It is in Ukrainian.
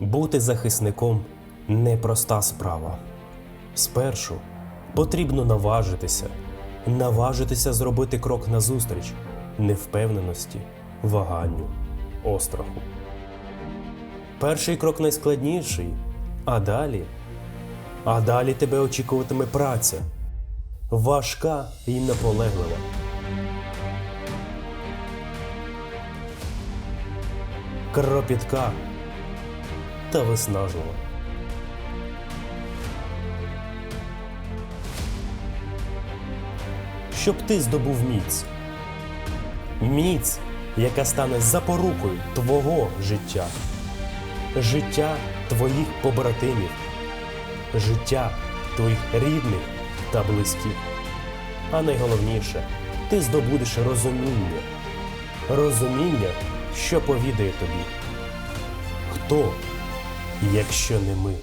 Бути захисником непроста справа. Спершу потрібно наважитися, наважитися зробити крок назустріч невпевненості, ваганню, остраху. Перший крок найскладніший, а далі. А далі тебе очікуватиме праця, важка і наполеглива. Кропітка та виснажлива. Щоб ти здобув міць. Міць, яка стане запорукою твого життя, життя твоїх побратимів, життя твоїх рідних та близьких. А найголовніше, ти здобудеш розуміння, розуміння, що повідає тобі. Хто, якщо не ми?